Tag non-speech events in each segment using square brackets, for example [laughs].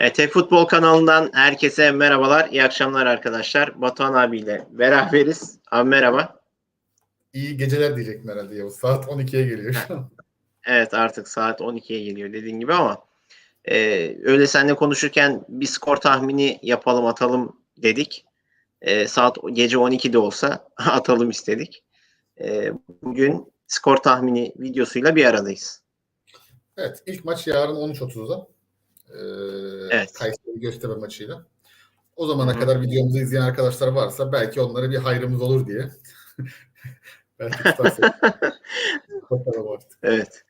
Evet, Tek Futbol kanalından herkese merhabalar, iyi akşamlar arkadaşlar. Batuhan abiyle beraberiz. Abi merhaba. İyi geceler diyecektim herhalde Yavuz. Saat 12'ye geliyor. Evet artık saat 12'ye geliyor dediğin gibi ama e, öyle seninle konuşurken bir skor tahmini yapalım atalım dedik. E, saat gece 12'de olsa [laughs] atalım istedik. E, bugün skor tahmini videosuyla bir aradayız. Evet ilk maç yarın 13.30'da. Ee, Evet. Kayseri Göztepe maçıyla. O zamana Hı kadar videomuzu izleyen arkadaşlar varsa belki onlara bir hayrımız olur diye. [laughs] belki tutarsak. [laughs] Bakalım artık. Evet.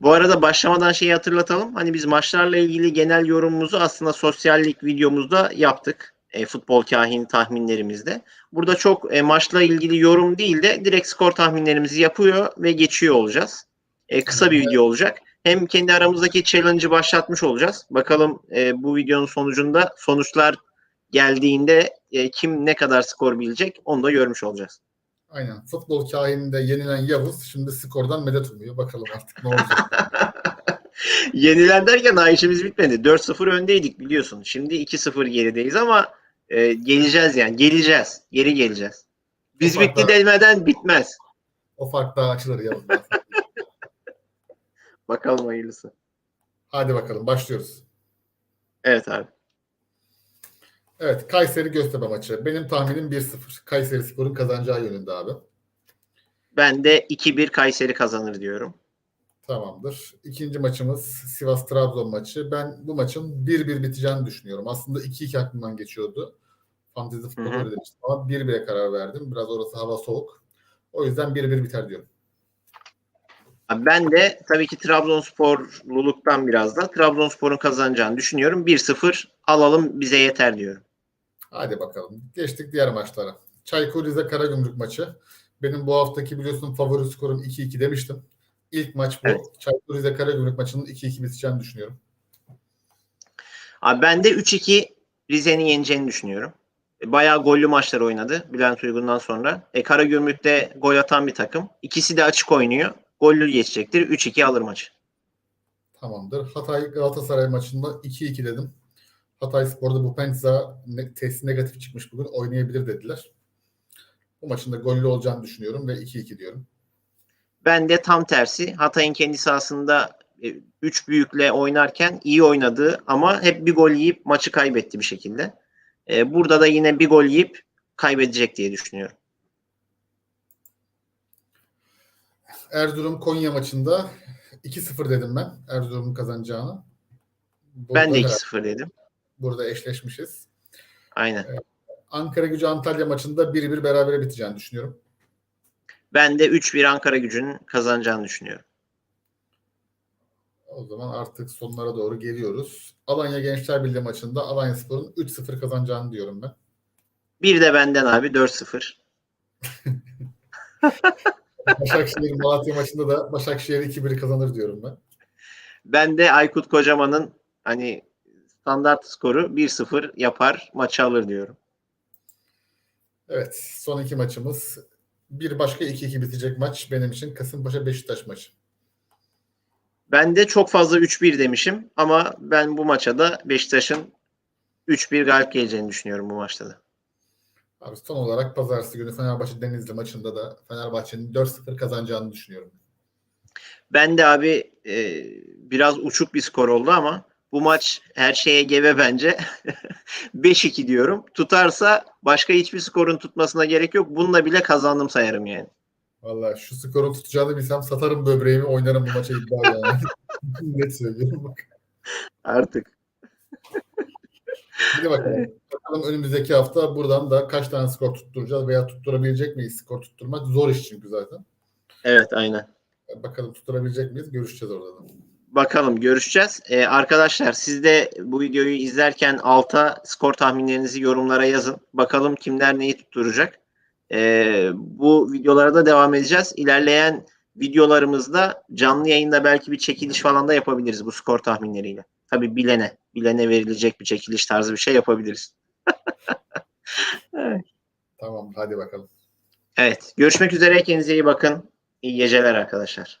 Bu arada başlamadan şeyi hatırlatalım. Hani biz maçlarla ilgili genel yorumumuzu aslında sosyallik videomuzda yaptık. E, futbol kahin tahminlerimizde. Burada çok e, maçla ilgili yorum değil de direkt skor tahminlerimizi yapıyor ve geçiyor olacağız. E, kısa bir video olacak. Hem kendi aramızdaki challenge'ı başlatmış olacağız. Bakalım e, bu videonun sonucunda sonuçlar geldiğinde e, kim ne kadar skor bilecek onu da görmüş olacağız. Aynen. Futbol kahininde yenilen Yavuz şimdi skordan medet umuyor. Bakalım artık ne olacak. [laughs] Yenilen derken daha işimiz bitmedi. 4-0 öndeydik biliyorsun. Şimdi 2-0 gerideyiz ama e, geleceğiz yani. Geleceğiz. Geri geleceğiz. Biz bitti demeden bitmez. o fark daha açılır Yavuz. Bakalım hayırlısı. Hadi bakalım başlıyoruz. Evet abi. Evet Kayseri Göztepe maçı. Benim tahminim 1-0. Kayseri Spor'un kazanacağı yönünde abi. Ben de 2-1 Kayseri kazanır diyorum. Tamamdır. İkinci maçımız Sivas-Trabzon maçı. Ben bu maçın 1-1 biteceğini düşünüyorum. Aslında 2-2 aklımdan geçiyordu. Fantezi futbol Hı hı. öyle demiştim ama 1-1'e karar verdim. Biraz orası hava soğuk. O yüzden 1-1 biter diyorum. Ben de tabii ki Trabzonsporluluktan biraz da Trabzonspor'un kazanacağını düşünüyorum. 1-0 alalım bize yeter diyorum. Hadi bakalım. Geçtik diğer maçlara. Çaykur Rize Karagümrük maçı. Benim bu haftaki biliyorsun favori skorum 2-2 demiştim. İlk maç bu. Evet. Çaykur Rize Karagümrük maçının 2-2 biteceğini düşünüyorum. Abi ben de 3-2 Rize'nin yeneceğini düşünüyorum. Bayağı gollü maçlar oynadı Bülent Uygun'dan sonra. E, Karagümrük'te gol atan bir takım. İkisi de açık oynuyor. Gollü geçecektir. 3-2 alır maçı. Tamamdır. Hatay Galatasaray maçında 2-2 dedim. Hatay Spor'da bu Penza ne, testi negatif çıkmış bugün. Oynayabilir dediler. Bu maçın da gollü olacağını düşünüyorum ve 2-2 diyorum. Ben de tam tersi. Hatay'ın kendi sahasında 3 büyükle oynarken iyi oynadığı ama hep bir gol yiyip maçı kaybetti bir şekilde. E, burada da yine bir gol yiyip kaybedecek diye düşünüyorum. Erzurum Konya maçında 2-0 dedim ben Erzurum'un kazanacağını. Burada Ben de beraber- 2-0 dedim. Burada eşleşmişiz. Aynen. Ankara Gücü Antalya maçında 1-1 berabere biteceğini düşünüyorum. Ben de 3-1 Ankara gücünün kazanacağını düşünüyorum. O zaman artık sonlara doğru geliyoruz. Alanya Gençler Birliği maçında Alanya Spor'un 3-0 kazanacağını diyorum ben. Bir de benden abi 4-0. [laughs] Başakşehir Malatya maçında da Başakşehir 2-1 kazanır diyorum ben. Ben de Aykut Kocaman'ın hani standart skoru 1-0 yapar maçı alır diyorum. Evet, son iki maçımız. Bir başka 2-2 bitecek maç benim için Kasımpaşa Beşiktaş maçı. Ben de çok fazla 3-1 demişim ama ben bu maça da Beşiktaş'ın 3-1 galip geleceğini düşünüyorum bu maçta da. Abi son olarak pazartesi günü Fenerbahçe Denizli maçında da Fenerbahçe'nin 4-0 kazanacağını düşünüyorum. Ben de abi e, biraz uçuk bir skor oldu ama bu maç her şeye gebe bence. [laughs] 5-2 diyorum. Tutarsa başka hiçbir skorun tutmasına gerek yok. Bununla bile kazandım sayarım yani. Vallahi şu skorun tutacağını bilsem satarım böbreğimi oynarım bu maça [laughs] iddia yani. Net söylüyorum bak. Artık. Hadi bakalım. Bakalım önümüzdeki hafta buradan da kaç tane skor tutturacağız veya tutturabilecek miyiz? Skor tutturmak zor iş çünkü zaten. Evet aynen. Bakalım tutturabilecek miyiz? Görüşeceğiz orada da. Bakalım görüşeceğiz. Ee, arkadaşlar siz de bu videoyu izlerken alta skor tahminlerinizi yorumlara yazın. Bakalım kimler neyi tutturacak. Ee, bu videolara da devam edeceğiz. İlerleyen videolarımızda canlı yayında belki bir çekiliş falan da yapabiliriz bu skor tahminleriyle. Tabii bilene, bilene verilecek bir çekiliş tarzı bir şey yapabiliriz. Tamam hadi bakalım. Evet, görüşmek üzere. Kendinize iyi bakın. İyi geceler arkadaşlar.